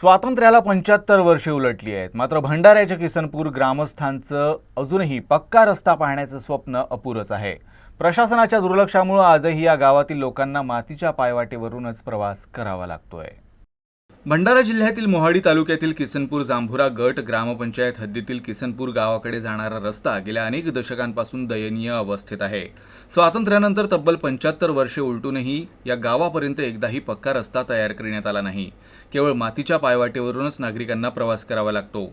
स्वातंत्र्याला पंच्याहत्तर वर्षे उलटली आहेत. मात्र भंडाऱ्याच्या किसनपूर ग्रामस्थांचं अजूनही पक्का रस्ता पाहण्याचं स्वप्न अपुरंच आहे. प्रशासनाच्या दुर्लक्षामुळे आजही या गावातील लोकांना मातीच्या पायवाटेवरूनच प्रवास करावा लागतोय. भंडारा जिल्ह्यातील मोहाडी तालुक्यातील किसनपूर जांभुरा गट ग्रामपंचायत हद्दीतील किसनपूर गावाकडे जाणारा रस्ता गेल्या अनेक दशकांपासून दयनीय अवस्थेत आहे. स्वातंत्र्यानंतर तब्बल पंच्याहत्तर वर्षे उलटूनही या गावापर्यंत एकदाही पक्का रस्ता तयार करण्यात आला नाही. केवळ मातीच्या पायवाटेवरूनच नागरिकांना प्रवास करावा लागतो.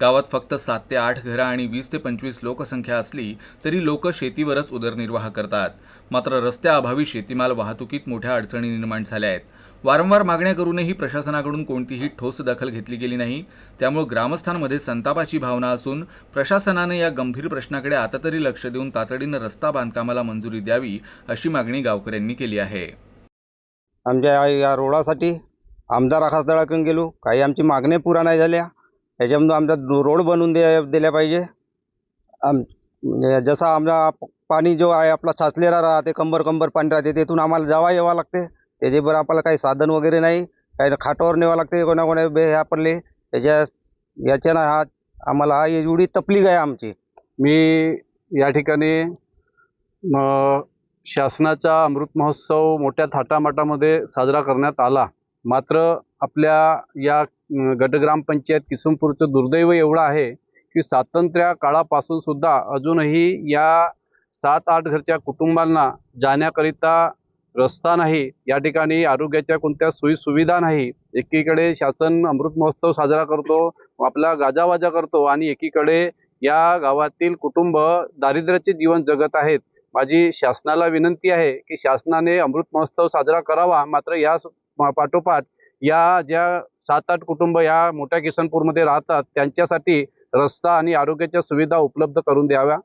गावात फक्त सात ते आठ घरं आणि वीस ते पंचवीस लोकसंख्या असली तरी लोक शेतीवरच उदरनिर्वाह करतात. मात्र रस्त्याअभावी शेतीमाल वाहतुकीत मोठ्या अडचणी निर्माण झाल्या आहेत. वारंवार मागण्या करूनही प्रशासनाकडून कोणतीही ठोस दखल घेतली गेली नाही. त्यामुळे ग्रामस्थांमध्ये संतापाची भावना असून प्रशासनाने या गंभीर प्रश्नाकडे आता तरी लक्ष देऊन तातडीनं रस्ता बांधकामाला मंजुरी द्यावी अशी मागणी गावकऱ्यांनी केली आहे. आमच्या या- रोडासाठी आमदार खासदाराकडून गेलो. काही आमची मागण्या पुरा नाही झाल्या. त्याच्यामधून आमचा रोड बनवून दे दिल्या पाहिजे. आम म्हणजे जसा आमचा पाणी जो आहे आपला साचलेला राहते कंबर कंबर पाणी राहते तेथून आम्हाला जावा यावं लागते. त्याच्यावर आपल्याला काही साधन वगैरे नाही काही खाटावर न्यावं लागते कोणाकोणा बे ह्या पडले त्याच्या याच्यानं हा आम्हाला हा एवढी तकलीफ आहे आमची. मी या ठिकाणी शासनाचा अमृत महोत्सव मोठ्या थाटामाटामध्ये साजरा करण्यात आला. मात्र आपल्या या अं, गटग्रामपंचायत किसमपूरचं दुर्दैव एवढं आहे की स्वातंत्र्य काळापासून सुद्धा अजूनही या सात आठ घरच्या कुटुंबांना जाण्याकरिता रस्ता नाही या ठिकाणी आरोग्याच्या कोणत्या सोयी सुविधा नाही एकीकडे शासन अमृत महोत्सव साजरा करतो आपला गाजावाजा करतो आणि एकीकडे या गावातील कुटुंब दारिद्र्याचे जीवन जगत आहेत. माझी शासनाला विनंती आहे की शासनाने अमृत महोत्सव साजरा करावा मात्र या पाठोपाठ या ज्या सात आठ कुटुंब या मोठ्या किसनपूरमध्ये राहतात त्यांच्यासाठी रस्ता आणि आरोग्याच्या सुविधा उपलब्ध करून द्याव्या.